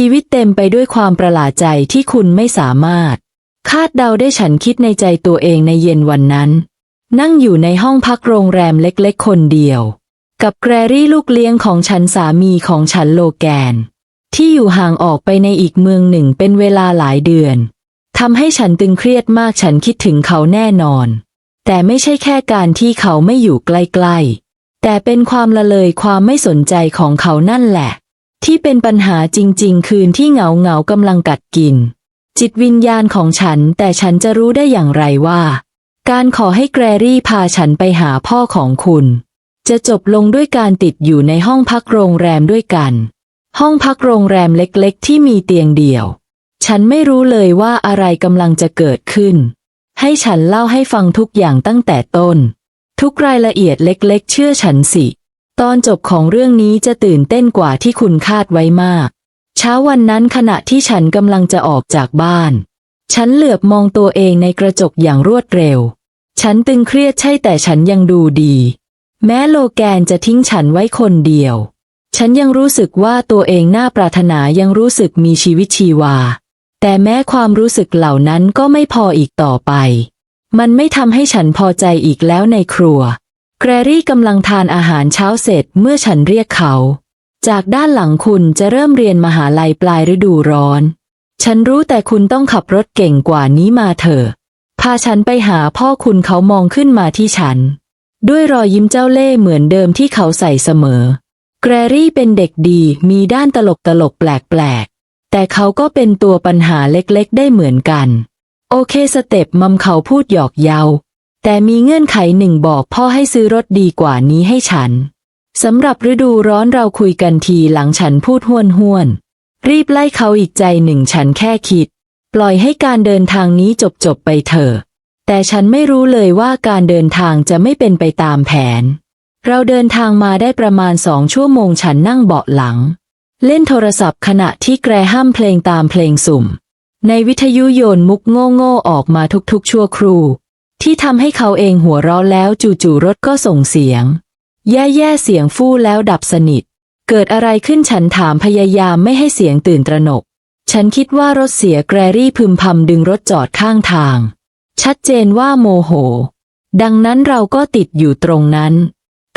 ชีวิตเต็มไปด้วยความประหลาดใจที่คุณไม่สามารถ คาดเดาได้ฉันคิดในใจตัวเองในเย็นวันนั้น นั่งอยู่ในห้องพักโรงแรมเล็กๆ คนเดียว กับแกรรี่ลูกเลี้ยงของฉันสามีของฉันโลแกน ที่อยู่ห่างออกไปในอีกเมืองหนึ่งเป็นเวลาหลายเดือนทำให้ฉันตึงเครียดมากฉันคิดถึงเขาแน่นอน แต่ไม่ใช่แค่การที่เขาไม่อยู่ใกล้ๆ แต่เป็นความละเลยความไม่สนใจของเขานั่นแหละ ที่เป็นปัญหาจริง ๆ คืนที่เหงาเหงากำลังกัดกิน จิตวิญญาณของฉันแต่ฉันจะรู้ได้อย่างไรว่า การขอให้แกรรี่พาฉันไปหาพ่อของคุณ จะจบลงด้วยการติดอยู่ในห้องพักโรงแรมด้วยกัน ห้องพักโรงแรมเล็กๆ ที่มีเตียงเดี่ยว ฉันไม่รู้เลยว่าอะไรกำลังจะเกิดขึ้น ให้ฉันเล่าให้ฟังทุกอย่างตั้งแต่ต้น ทุกรายละเอียดเล็ก ๆ เชื่อฉันสิ ตอนจบของเรื่องนี้จะตื่นเต้นกว่าที่คุณคาดไว้มาก เช้าวันนั้นขณะที่ฉันกำลังจะออกจากบ้าน ฉันเหลือบมองตัวเองในกระจกอย่างรวดเร็ว ฉันตึงเครียดใช่แต่ฉันยังดูดี แม้โลแกนจะทิ้งฉันไว้คนเดียว ฉันยังรู้สึกว่าตัวเองน่าปรารถนายังรู้สึกมีชีวิตชีวา แต่แม้ความรู้สึกเหล่านั้นก็ไม่พออีกต่อไป มันไม่ทำให้ฉันพอใจอีกแล้วในครัว แกรรี่กำลังทานอาหารเช้าเสร็จเมื่อฉันเรียกเขา จากด้านหลังคุณจะเริ่มเรียนมหาลัยปลายฤดูร้อน ฉันรู้แต่คุณต้องขับรถเก่งกว่านี้มาเถอะ พาฉันไปหาพ่อคุณเขามองขึ้นมาที่ฉัน ด้วยรอยยิ้มเจ้าเล่ห์เหมือนเดิมที่เขาใส่เสมอ แกรรี่เป็นเด็กดีมีด้านตลกตลกแปลกๆ แต่เขาก็เป็นตัวปัญหาเล็กๆ ได้เหมือนกัน โอเคสเต็ปมัมเขาพูดหยอกเยา แต่มีเงื่อนไขหนึ่งบอกพ่อให้ซื้อรถดีกว่านี้ให้ฉัน สำหรับฤดูร้อนเราคุยกันทีหลังฉันพูดห้วนห้วน รีบไล่เขาอีกใจหนึ่งฉันแค่คิด ปล่อยให้การเดินทางนี้จบจบไปเถอะ แต่ฉันไม่รู้เลยว่าการเดินทางจะไม่เป็นไปตามแผน เราเดินทางมาได้ประมาณสองชั่วโมงฉันนั่งเบาะหลัง เล่นโทรศัพท์ขณะที่แกรห้ามเพลงตามเพลงสุ่ม ในวิทยุโยนมุกโง่ๆออกมาทุกๆชั่วครู่ ที่ทำให้เขาเองหัวเราะแล้วจู่ๆรถก็ส่งเสียง แย่ๆเสียงฟู่แล้วดับสนิท เกิดอะไรขึ้นฉันถามพยายามไม่ให้เสียงตื่นตระหนก ฉันคิดว่ารถเสียแกรรี่พึมพำดึงรถจอดข้างทาง ชัดเจนว่าโมโห ดังนั้นเราก็ติดอยู่ตรงนั้น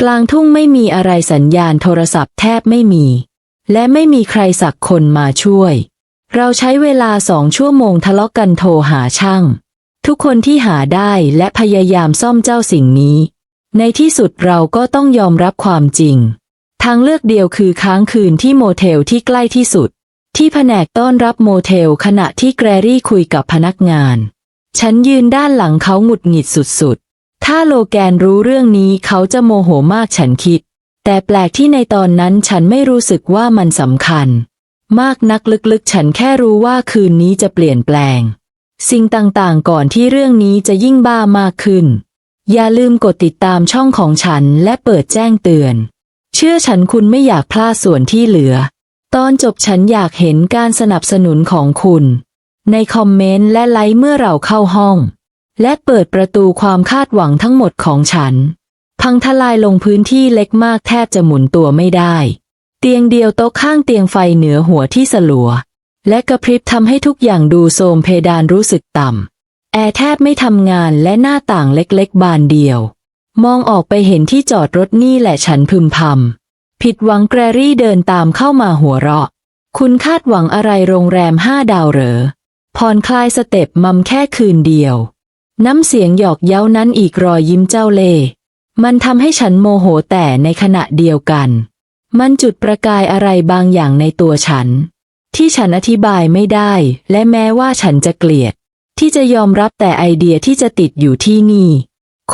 กลางทุ่งไม่มีอะไรสัญญาณโทรศัพท์แทบไม่มี และไม่มีใครสักคนมาช่วย เราใช้เวลาสองชั่วโมงทะเลาะกันโทรหาช่าง ทุกคนที่หาได้และพยายามซ่อมเจ้าสิ่งนี้ ในที่สุดเราก็ต้องยอมรับความจริง ทางเลือกเดียวคือค้างคืนที่โมเทลที่ใกล้ที่สุด ที่แผนกต้อนรับโมเทลขณะที่แกรรี่คุยกับพนักงาน ฉันยืนด้านหลังเขาหงุดหงิดสุดๆ ถ้าโลแกนรู้เรื่องนี้เขาจะโมโหมากฉันคิด แต่แปลกที่ในตอนนั้นฉันไม่รู้สึกว่ามันสำคัญ มากนักลึกๆ ฉันแค่รู้ว่าคืนนี้จะเปลี่ยนแปลง สิ่งต่างๆ ก่อนที่เรื่องนี้จะยิ่งบ้ามากขึ้น อย่าลืมกดติดตามช่องของฉันและเปิดแจ้งเตือน เชื่อฉันคุณไม่อยากพลาดส่วนที่เหลือ ตอนจบฉันอยากเห็นการสนับสนุนของคุณ ในคอมเมนต์และไลค์เมื่อเราเข้าห้อง และเปิดประตูความคาดหวังทั้งหมดของฉัน พังทลายลงพื้นที่เล็กมากแทบจะหมุนตัวไม่ได้ เตียงเดียวโต๊ะข้างเตียงไฟเหนือหัวที่สลัว และกระพริบทำให้ทุกอย่างดูโทมเพดานรู้สึกต่ำ แอร์แทบไม่ทำงานและหน้าต่างเล็กๆ บานเดียว มองออกไปเห็นที่จอดรถนี่แหละฉันพึมพำ ผิดหวังแกรรี่เดินตามเข้ามาหัวเราะ คุณคาดหวังอะไรโรงแรมห้าดาวเหรอ ผ่อนคลายสเต็ปมัมแค่คืนเดียว น้ำเสียงหยอกเย้านั้นอีกรอยยิ้มเจ้าเล่มันทำให้ฉันโมโหแต่ในขณะเดียวกัน มันจุดประกายอะไรบางอย่างในตัวฉัน ที่ฉันอธิบายไม่ได้ และแม้ว่าฉันจะเกลียด ที่จะยอมรับแต่ไอเดียที่จะติดอยู่ที่นี่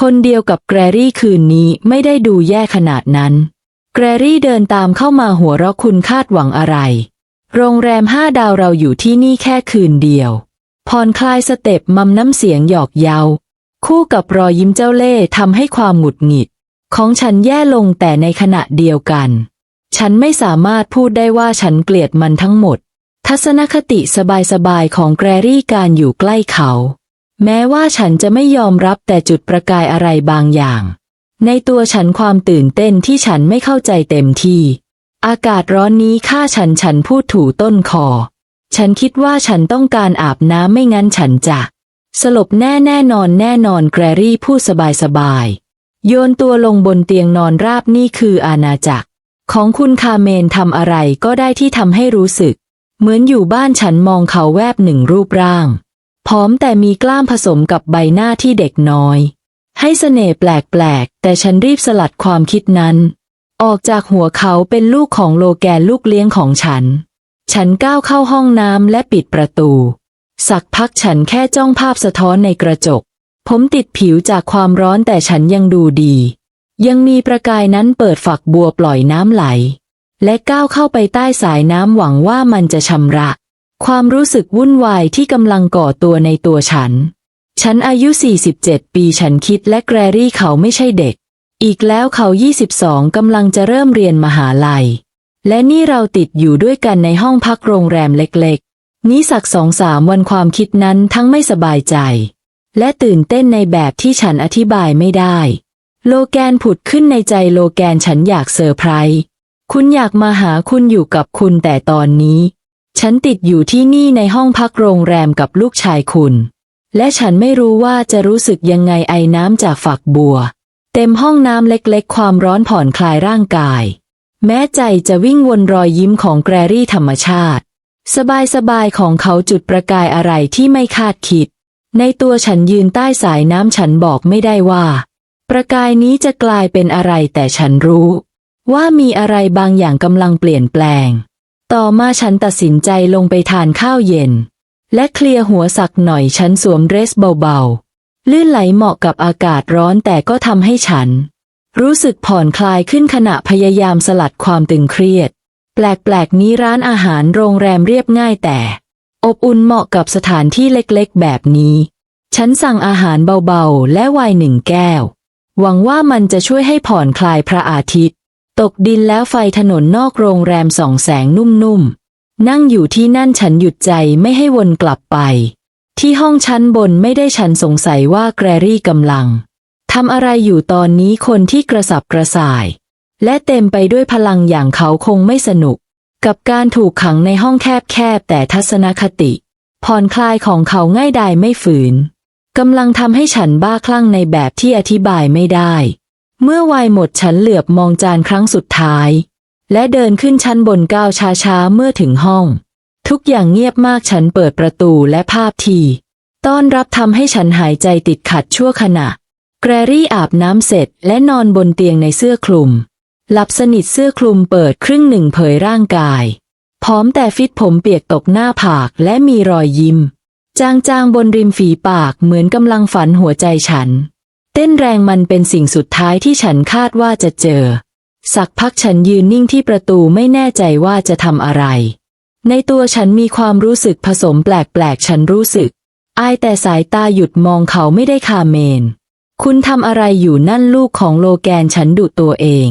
คนเดียวกับแกรรี่คืนนี้ไม่ได้ดูแย่ขนาดนั้น แกรรี่เดินตามเข้ามาหัวเราะคุณคาดหวังอะไร โรงแรมห้าดาวเราอยู่ที่นี่แค่คืนเดียวผ่อนคลายสเต็ปมัมน้ำเสียงหยอกเยาคู่กับรอยยิ้มเจ้าเล่ห์ทำให้ความหงุดหงิด ของฉันแย่ลงแต่ในขณะเดียวกัน ฉันไม่สามารถพูดได้ว่าฉันเกลียดมันทั้งหมด ทัศนคติสบายๆของแกรรี่การอยู่ใกล้เขา แม้ว่าฉันจะไม่ยอมรับแต่จุดประกายอะไรบางอย่าง ในตัวฉันความตื่นเต้นที่ฉันไม่เข้าใจเต็มที่ อากาศร้อนนี้ข้าฉันฉันพูดถูต้นคอ ฉันคิดว่าฉันต้องการอาบน้ำไม่งั้นฉันจะ สลบแน่แน่นอนแน่นอนแกรรี่พูดสบายสบายๆโยนตัวลงบนเตียงนอนราบนี่คืออาณาจักร ของคุณคาเมนทำอะไรก็ได้ที่ทำให้รู้สึก เหมือนอยู่บ้านฉันมองเขาแวบหนึ่งรูปร่าง ผอมแต่มีกล้ามผสมกับใบหน้าที่เด็กน้อย ให้เสน่ห์แปลกๆ แต่ฉันรีบสลัดความคิดนั้น ออกจากหัวเขาเป็นลูกของโลแกนลูกเลี้ยงของฉัน ฉันก้าวเข้าห้องน้ำและปิดประตู สักพักฉันแค่จ้องภาพสะท้อนในกระจก ผมติดผิวจากความร้อนแต่ฉันยังดูดี ยังมีประกายนั้นเปิดฝักบัวปล่อยน้ำไหล และก้าวเข้าไปใต้สายน้ำหวังว่ามันจะชำระ ความรู้สึกวุ่นวายที่กำลังก่อตัวในตัวฉัน ฉันอายุ 47 ปีฉันคิดและแกรรี่เขาไม่ใช่เด็ก อีกแล้วเขา 22 กำลังจะเริ่มเรียนมหาลัย และนี่เราติดอยู่ด้วยกันในห้องพักโรงแรมเล็กๆ นี้สักสองสามวันความคิดนั้นทั้งไม่สบายใจ และตื่นเต้นในแบบที่ฉันอธิบายไม่ได้ โลแกนผุดขึ้นในใจโลแกนฉันอยากเซอร์ไพรส์ คุณอยากมาหาคุณอยู่กับคุณแต่ตอนนี้ ฉันติดอยู่ที่นี่ในห้องพักโรงแรมกับลูกชายคุณ และฉันไม่รู้ว่าจะรู้สึกยังไงไอน้ำจากฝักบัว เต็มห้องน้ำเล็กๆ ความร้อนผ่อนคลายร่างกาย แม้ใจจะวิ่งวนรอยยิ้มของแกรรี่ธรรมชาติ สบายๆของเขาจุดประกายอะไรที่ไม่คาดคิด ในตัวฉันยืนใต้สายน้ำฉันบอกไม่ได้ว่า ประกายนี้จะกลายเป็นอะไรแต่ฉันรู้ ว่ามีอะไรบางอย่างกำลังเปลี่ยนแปลง ต่อมาฉันตัดสินใจลงไปทานข้าวเย็น และเคลียร์หัวสักหน่อยฉันสวมเดรสเบาๆ ลื่นไหลเหมาะกับอากาศร้อนแต่ก็ทำให้ฉัน รู้สึกผ่อนคลายขึ้นขณะพยายามสลัดความตึงเครียด แปลกๆนี้ร้านอาหารโรงแรมเรียบง่ายแต่ อบอุ่นเหมาะกับสถานที่เล็กๆ แบบนี้ ฉันสั่งอาหารเบาๆ และไวน์หนึ่งแก้ว หวังว่ามันจะช่วยให้ผ่อนคลายพระอาทิตย์ ตกดินแล้วไฟถนนนอกโรงแรมส่องแสงนุ่มๆ นั่งอยู่ที่นั่นฉันหยุดใจไม่ให้วนกลับไป ที่ห้องชั้นบนไม่ได้ฉันสงสัยว่าแกรรี่กำลังทำอะไรอยู่ตอนนี้คนที่กระสับกระส่าย และเต็มไปด้วยพลังอย่างเขาคงไม่สนุก กับการถูกขังในห้องแคบๆแต่ทัศนคติผ่อนคลายของเขาง่ายดายไม่ฝืนกำลังทำให้ฉันบ้าคลั่งในแบบที่อธิบายไม่ได้ เมื่อวายหมดฉันเหลือบมองจานครั้งสุดท้าย และเดินขึ้นชั้นบนก้าวช้าๆเมื่อถึงห้อง ทุกอย่างเงียบมากฉันเปิดประตูและภาพที ต้อนรับทำให้ฉันหายใจติดขัดชั่วขณะ แกรรี่อาบน้ำเสร็จและนอนบนเตียงในเสื้อคลุม หลับสนิทเสื้อคลุมเปิดครึ่งหนึ่งเผยร่างกาย พร้อมแต่ฟิตผมเปียกตกหน้าผากและมีรอยยิ้ม จางๆบนริมฝีปากเหมือนกำลังฝันหัวใจฉัน เต้นแรงมันเป็นสิ่งสุดท้ายที่ฉันคาดว่าจะเจอ สักพักฉันยืนนิ่งที่ประตูไม่แน่ใจว่าจะทำอะไร ในตัวฉันมีความรู้สึกผสมแปลกๆ ฉันรู้สึก อายแต่สายตาหยุดมองเขาไม่ได้คาเมน คุณทำอะไรอยู่นั่นลูกของโลแกนฉันดุตัวเอง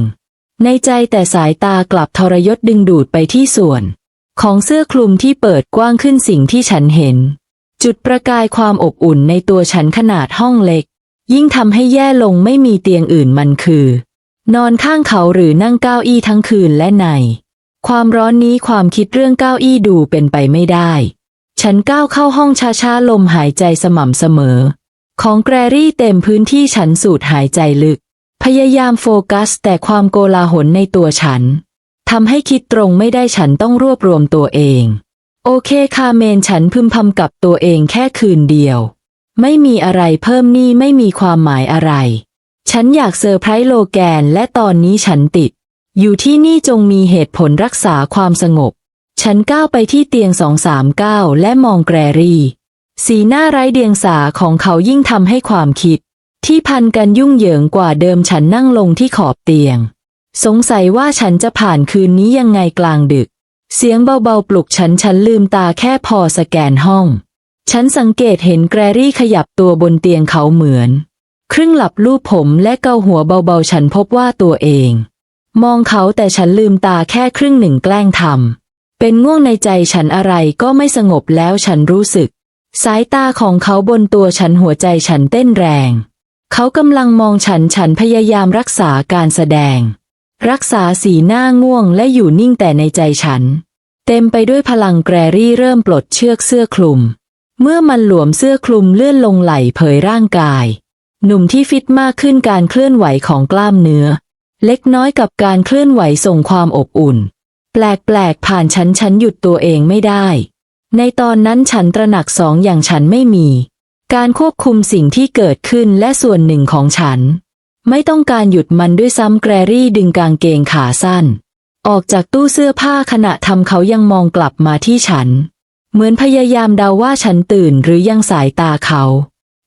ในใจแต่สายตากลับทรยศดึงดูดไปที่ส่วน ของเสื้อคลุมที่เปิดกว้างขึ้นสิ่งที่ฉันเห็น จุดประกายความอบอุ่นในตัวฉันขนาดห้องเล็ก ยิ่งทำให้แย่ลงไม่มีเตียงอื่นมันคือ นอนข้างเขาหรือนั่งเก้าอี้ทั้งคืนและใน ความร้อนนี้ความคิดเรื่องเก้าอี้ดูเป็นไปไม่ได้ ฉันก้าวเข้าห้องช้าๆลมหายใจสม่ำเสมอ ของแกรรี่เต็มพื้นที่ฉันสูดหายใจลึก พยายามโฟกัสแต่ความโกลาหลในตัวฉันทำให้คิดตรงไม่ได้ฉันต้องรวบรวมตัวเอง โอเคคาเมนฉันพึมพำกับตัวเองแค่คืนเดียว ไม่มีอะไรเพิ่มนี่ไม่มีความหมายอะไร ฉันอยากเซอร์ไพรส์โลแกนและตอนนี้ฉันติด อยู่ที่นี่จงมีเหตุผลรักษาความสงบ ฉันก้าวไปที่เตียงสองสามก้าวและมองแกรรี่ สีหน้าไร้เดียงสาของเขายิ่งทำให้ความคิด ที่พันกันยุ่งเหยิงกว่าเดิมฉันนั่งลงที่ขอบเตียง สงสัยว่าฉันจะผ่านคืนนี้ยังไงกลางดึก เสียงเบาๆปลุกฉันฉันลืมตาแค่พอสแกนห้อง ฉันสังเกตเห็นแกรรี่ขยับตัวบนเตียงเขาเหมือน ครึ่งหลับลูบผมและเกาหัวเบาๆ ฉันพบว่าตัวเอง มองเขาแต่ฉันลืมตาแค่ครึ่งหนึ่งแกล้งทำเป็นง่วงในใจฉันอะไรก็ไม่สงบแล้วฉันรู้สึก สายตาของเขาบนตัวฉันหัวใจฉันเต้นแรง เขากำลังมองฉันฉันพยายามรักษาการแสดง รักษาสีหน้าง่วงและอยู่นิ่งแต่ในใจฉัน เต็มไปด้วยพลังแกรรี่เริ่มปลดเชือกเสื้อคลุม เมื่อมันหลวมเสื้อคลุมเลื่อนลงไหลเผยร่างกาย หนุ่มที่ฟิตมากขึ้นการเคลื่อนไหวของกล้ามเนื้อ เล็กน้อยกับการเคลื่อนไหวส่งความอบอุ่น แปลกๆผ่านฉันฉันหยุดตัวเองไม่ได้ ในตอนนั้นฉันตระหนักสองอย่างฉันไม่มี การควบคุมสิ่งที่เกิดขึ้นและส่วนหนึ่งของฉัน ไม่ต้องการหยุดมันด้วยซ้ำแกรรี่ดึงกางเกงขาสั้น ออกจากตู้เสื้อผ้าขณะทำเขายังมองกลับมาที่ฉัน เหมือนพยายามเดาว่าฉันตื่นหรือยังสายตาเขา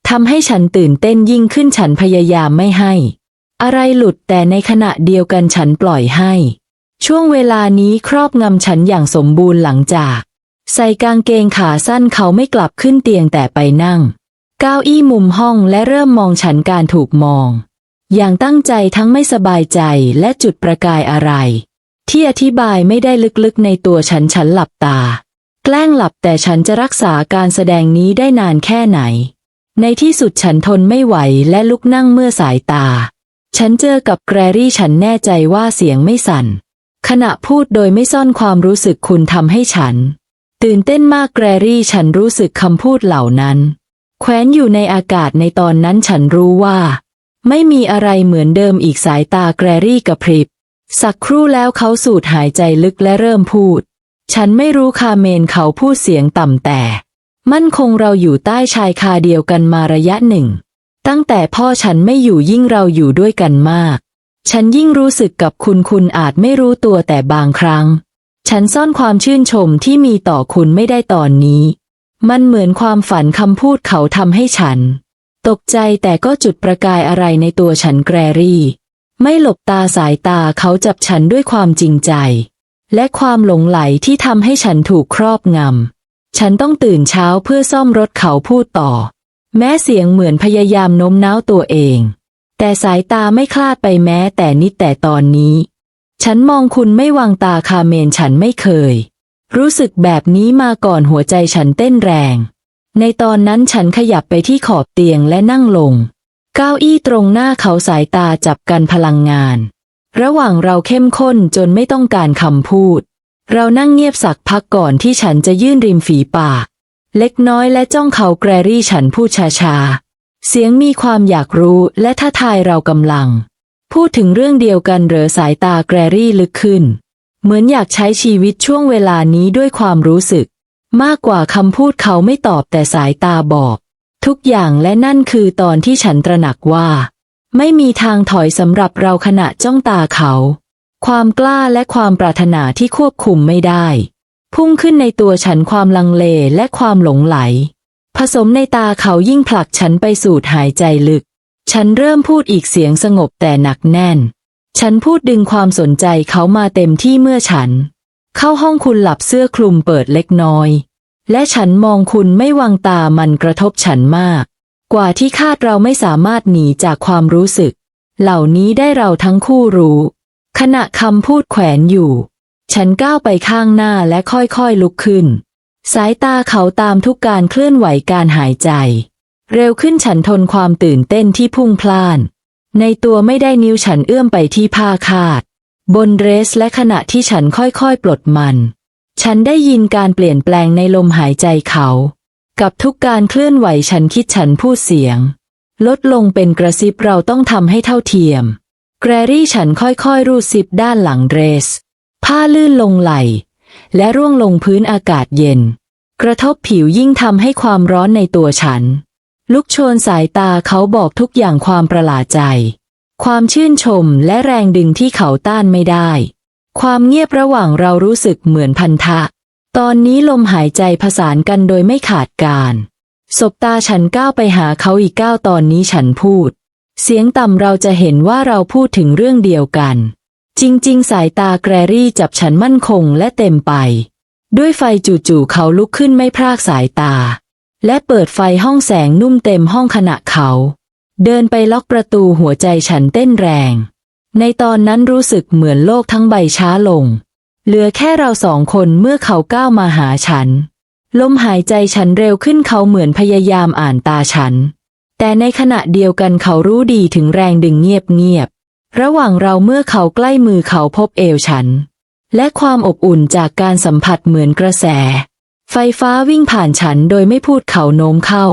ทำให้ฉันตื่นเต้นยิ่งขึ้นฉันพยายามไม่ให้ อะไรหลุดแต่ในขณะเดียวกันฉันปล่อยให้ ช่วงเวลานี้ครอบงำฉันอย่างสมบูรณ์หลังจาก ใส่กางเกงขาสั้นเขาไม่กลับขึ้นเตียงแต่ไปนั่ง เก้าอี้มุมห้องและเริ่มมองฉันการถูกมอง อย่างตั้งใจทั้งไม่สบายใจและจุดประกายอะไร ที่อธิบายไม่ได้ลึกๆในตัวฉันฉันหลับตา แกล้งหลับแต่ฉันจะรักษาการแสดงนี้ได้นานแค่ไหน ในที่สุดฉันทนไม่ไหวและลุกนั่งเมื่อสายตา ฉันเจอกับแกรรี่ฉันแน่ใจว่าเสียงไม่สั่น ขณะพูดโดยไม่ซ่อนความรู้สึกคุณทำให้ฉัน ตื่นเต้นมากแกรรี่ฉันรู้สึกคำพูดเหล่านั้นแคว้นอยู่ในอากาศในตอนนั้นฉันรู้ว่า ไม่มีอะไรเหมือนเดิมอีกสายตาแกรรี่กระพริบ สักครู่แล้วเขาสูดหายใจลึกและเริ่มพูด ฉันไม่รู้คาเมนเขาพูดเสียงต่ำแต่ มั่นคงเราอยู่ใต้ชายคาเดียวกันมาระยะหนึ่ง ตั้งแต่พ่อฉันไม่อยู่ยิ่งเราอยู่ด้วยกันมาก ฉันยิ่งรู้สึกกับคุณคุณอาจไม่รู้ตัวแต่บางครั้ง ฉันซ่อนความชื่นชมที่มีต่อคุณไม่ได้ตอนนี้ มันเหมือนความฝันคำพูดเขาทำให้ฉัน ตกใจแต่ก็จุดประกายอะไรในตัวฉันแกรรี่ ไม่หลบตาสายตาเขาจับฉันด้วยความจริงใจ และความหลงไหลที่ทำให้ฉันถูกครอบงำ ฉันต้องตื่นเช้าเพื่อซ่อมรถเขาพูดต่อ แม้เสียงเหมือนพยายามโน้มน้าวตัวเอง แต่สายตาไม่คลาดไปแม้แต่นิดแต่ตอนนี้ ฉันมองคุณไม่วางตาคาเมนฉันไม่เคย รู้สึกแบบนี้มาก่อนหัวใจฉันเต้นแรง ในตอนนั้นฉันขยับไปที่ขอบเตียงและนั่งลง เก้าอี้ตรงหน้าเขาสายตาจับกันพลังงาน ระหว่างเราเข้มข้นจนไม่ต้องการคำพูด เรานั่งเงียบสักพักก่อนที่ฉันจะยื่นริมฝีปาก เล็กน้อยและจ้องเขาแกรรี่ฉันพูดช้าๆ เสียงมีความอยากรู้และท้าทายเรากำลัง พูดถึงเรื่องเดียวกันเหรอสายตาแกรรี่ลึกขึ้น เหมือนอยากใช้ชีวิตช่วงเวลานี้ด้วยความรู้สึก มากกว่าคำพูดเขาไม่ตอบแต่สายตาบอก ทุกอย่างและนั่นคือตอนที่ฉันตระหนักว่า ไม่มีทางถอยสำหรับเราขณะจ้องตาเขา ความกล้าและความปรารถนาที่ควบคุมไม่ได้ พุ่งขึ้นในตัวฉันความลังเลและความหลงไหล ผสมในตาเขายิ่งผลักฉันไปสูดหายใจลึก ฉันเริ่มพูดอีกเสียงสงบแต่หนักแน่น ฉันพูดดึงความสนใจเขามาเต็มที่เมื่อฉัน เข้าห้องคุณหลับเสื้อคลุมเปิดเล็กน้อย และฉันมองคุณไม่วางตามันกระทบฉันมาก กว่าที่คาดเราไม่สามารถหนีจากความรู้สึก เหล่านี้ได้เราทั้งคู่รู้ ขณะคำพูดแขวนอยู่ ฉันก้าวไปข้างหน้าและค่อยๆลุกขึ้น สายตาเขาตามทุกการเคลื่อนไหวการหายใจ เร็วขึ้นฉันทนความตื่นเต้นที่พุ่งพล่าน ในตัวไม่ได้นิ้วฉันเอื้อมไปที่ผ้าคาด บนเดรสและขณะที่ฉันค่อยๆปลดมัน ฉันได้ยินการเปลี่ยนแปลงในลมหายใจเขา กับทุกการเคลื่อนไหวฉันคิดฉันพูดเสียง ลดลงเป็นกระซิบเราต้องทำให้เท่าเทียม แกรรี่ฉันค่อยๆรูดซิปด้านหลังเดรส ผ้าลื่นลงไหล และร่วงลงพื้นอากาศเย็น กระทบผิวยิ่งทำให้ความร้อนในตัวฉัน ลุกโชนสายตาเขาบอกทุกอย่างความประหลาดใจ ความชื่นชมและแรงดึงที่เขาต้านไม่ได้ ความเงียบระหว่างเรารู้สึกเหมือนพันธะ ตอนนี้ลมหายใจผสานกันโดยไม่ขาดการสบตาฉันก้าวไปหาเขาอีกก้าวตอนนี้ฉันพูด เสียงต่ำเราจะเห็นว่าเราพูดถึงเรื่องเดียวกัน จริง ๆ สายตาแกรรี่จับฉันมั่นคงและเต็มไป ด้วยไฟจู่ๆเขาลุกขึ้นไม่พรากสายตา และเปิดไฟห้องแสงนุ่มเต็มห้องขณะเขา เดินไปล็อกประตูหัวใจฉันเต้นแรง ในตอนนั้นรู้สึกเหมือนโลกทั้งใบช้าลง เหลือแค่เราสองคนเมื่อเขาก้าวมาหาฉัน ลมหายใจฉันเร็วขึ้นเขาเหมือนพยายามอ่านตาฉัน แต่ในขณะเดียวกันเขารู้ดีถึงแรงดึงเงียบเงียบระหว่างเราเมื่อเขาใกล้มือเขาพบเอวฉัน และความอบอุ่นจากการสัมผัสเหมือนกระแส ไฟฟ้าวิ่งผ่านฉันโดยไม่พูดเขาโน้มเข้า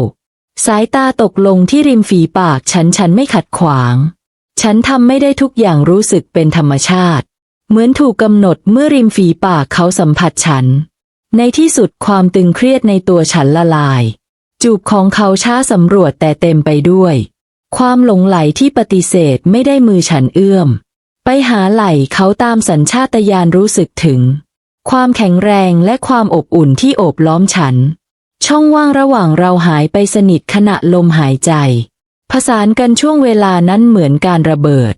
สายตาตกลงที่ริมฝีปากฉันฉันไม่ขัดขวาง ฉันทำไม่ได้ทุกอย่างรู้สึกเป็นธรรมชาติ เหมือนถูกกำหนดเมื่อริมฝีปากเขาสัมผัสฉัน ในที่สุดความตึงเครียดในตัวฉันละลาย จูบของเขาช้าสำรวจแต่เต็มไปด้วย ความหลงไหลที่ปฏิเสธไม่ได้มือฉันเอื้อม ไปหาไหล่เขาตามสัญชาตญาณรู้สึกถึง ความแข็งแรงและความอบอุ่นที่โอบล้อมฉัน ช่องว่างระหว่างเราหายไปสนิทขณะลมหายใจ ผสานกันช่วงเวลานั้นเหมือนการระเบิด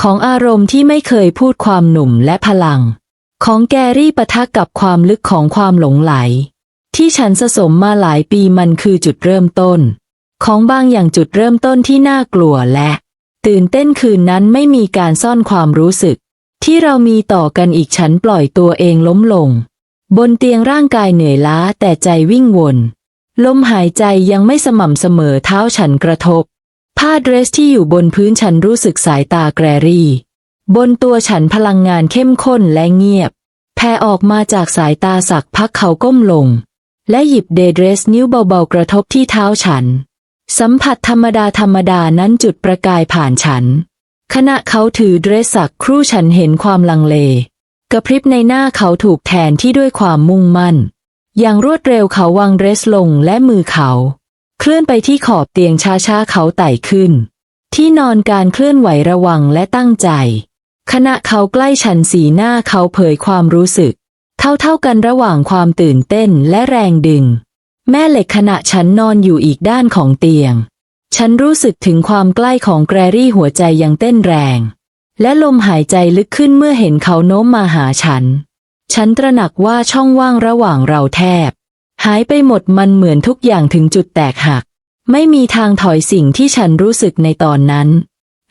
ของอารมณ์ที่ไม่เคยพูดความหนุ่มและพลัง ของแกรี่ปะทะกับความลึกของความหลงไหล ที่ฉันสะสมมาหลายปีมันคือจุดเริ่มต้น ของบางอย่างจุดเริ่มต้นที่น่ากลัวและ ตื่นเต้นคืนนั้นไม่มีการซ่อนความรู้สึก ที่เรามีต่อกันอีกฉันปล่อยตัวเองล้มลง บนเตียงร่างกายเหนื่อยล้าแต่ใจวิ่งวนลมหายใจยังไม่สม่ำเสมอเท้าฉันกระทบ ผ้าเดรสที่อยู่บนพื้นฉันรู้สึกสายตาแกรรี่ บนตัวฉันพลังงานเข้มข้นและเงียบ แผ่ออกมาจากสายตาสักพักเขาก้มลง และหยิบเดเดรสนิ้วเบาๆกระทบที่เท้าฉัน สัมผัสธรรมดาธรรมดานั้นจุดประกายผ่านฉัน ขณะเขาถือเดรสสักครู่ฉันเห็นความลังเล กระพริบในหน้าเขาถูกแทนที่ด้วยความมุ่งมั่น อย่างรวดเร็วเขาวางเดรสลงและมือเขา เคลื่อนไปที่ขอบเตียงช้าๆเขาไต่ขึ้น ที่นอนการเคลื่อนไหวระวังและตั้งใจ ขณะเขาใกล้ฉันสีหน้าเขาเผยความรู้สึก เท่าๆกันระหว่างความตื่นเต้นและแรงดึง แม่เหล็กขณะฉันนอนอยู่อีกด้านของเตียง ฉันรู้สึกถึงความใกล้ของแกรรี่หัวใจยังเต้นแรง และลมหายใจลึกขึ้นเมื่อเห็นเขาโน้มมาหาฉัน ฉันตระหนักว่าช่องว่างระหว่างเราแทบ หายไปหมดมันเหมือนทุกอย่างถึงจุดแตกหัก ไม่มีทางถอยสิ่งที่ฉันรู้สึกในตอนนั้น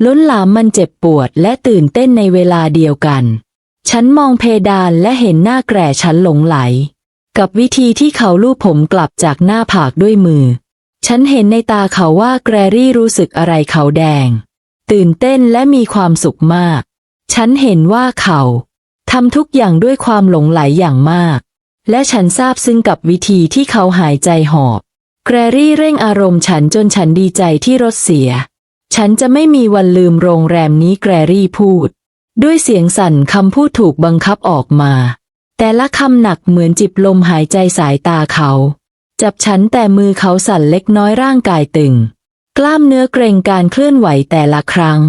ล้นหลามมันเจ็บปวดและตื่นเต้นในเวลาเดียวกัน ฉันมองเพดานและเห็นหน้าแกร่ฉันหลงไหล กับวิธีที่เขาลูบผมกลับจากหน้าผากด้วยมือ ฉันเห็นในตาเขาว่าแกรรี่รู้สึกอะไรเขาแดง ตื่นเต้นและมีความสุขมาก ฉันเห็นว่าเขาทำทุกอย่างด้วยความหลงไหลอย่างมาก และฉันซาบซึ้งกับวิธีที่เขาหายใจหอบ แกรรี่เร่งอารมณ์ฉันจนฉันดีใจที่รถเสีย ฉันจะไม่มีวันลืมโรงแรมนี้แกรรี่พูด ด้วยเสียงสั่นคำพูดถูกบังคับออกมา แต่ละคำหนักเหมือนจิบลมหายใจสายตาเขา จับฉันแต่มือเขาสั่นเล็กน้อยร่างกายตึง กล้ามเนื้อเกรงการเคลื่อนไหวแต่ละครั้ง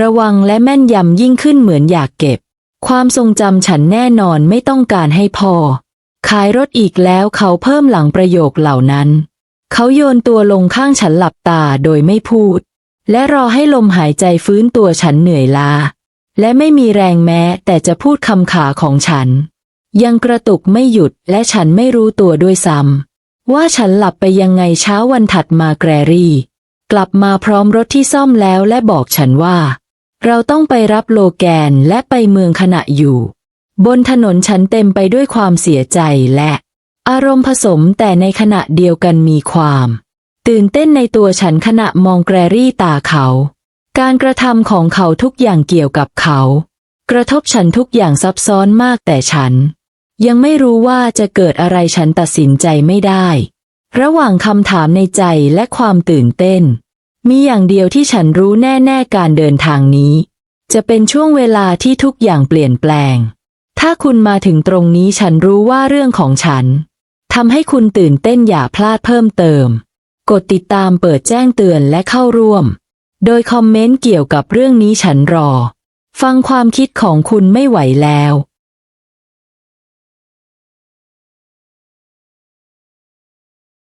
ระวังและแม่นยำยิ่งขึ้นเหมือนอยากเก็บ ความทรงจำฉันแน่นอนไม่ต้องการให้พอ ขายรถอีกแล้วเขาเพิ่มหลังประโยคเหล่านั้น เขาโยนตัวลงข้างฉันหลับตาโดยไม่พูด และรอให้ลมหายใจฟื้นตัวฉันเหนื่อยลา และไม่มีแรงแม้แต่จะพูดคำขาของฉัน ยังกระตุกไม่หยุดและฉันไม่รู้ตัวด้วยซ้ำว่าฉันหลับไปยังไงเช้าวันถัดมาแกรรี่ กลับมาพร้อมรถที่ซ่อมแล้วและบอกฉันว่า เราต้องไปรับโลแกนและไปเมืองขณะอยู่ บนถนนฉันเต็มไปด้วยความเสียใจและอารมณ์ผสมแต่ในขณะเดียวกันมีความ ตื่นเต้นในตัวฉันขณะมองแกรรี่ตาเขา การกระทำของเขาทุกอย่างเกี่ยวกับเขา กระทบฉันทุกอย่างซับซ้อนมากแต่ฉัน ยังไม่รู้ว่าจะเกิดอะไรฉันตัดสินใจไม่ได้ ระหว่างคำถามในใจและความตื่นเต้น มีอย่างเดียวที่ฉันรู้แน่ ๆ การเดินทางนี้ จะเป็นช่วงเวลาที่ทุกอย่างเปลี่ยนแปลง ถ้าคุณมาถึงตรงนี้ฉันรู้ว่าเรื่องของฉันทำให้คุณตื่นเต้นอย่าพลาดเพิ่มเติม กดติดตามเปิดแจ้งเตือนและเข้าร่วม โดยคอมเมนต์เกี่ยวกับเรื่องนี้ฉันรอ ฟังความคิดของคุณไม่ไหวแล้ว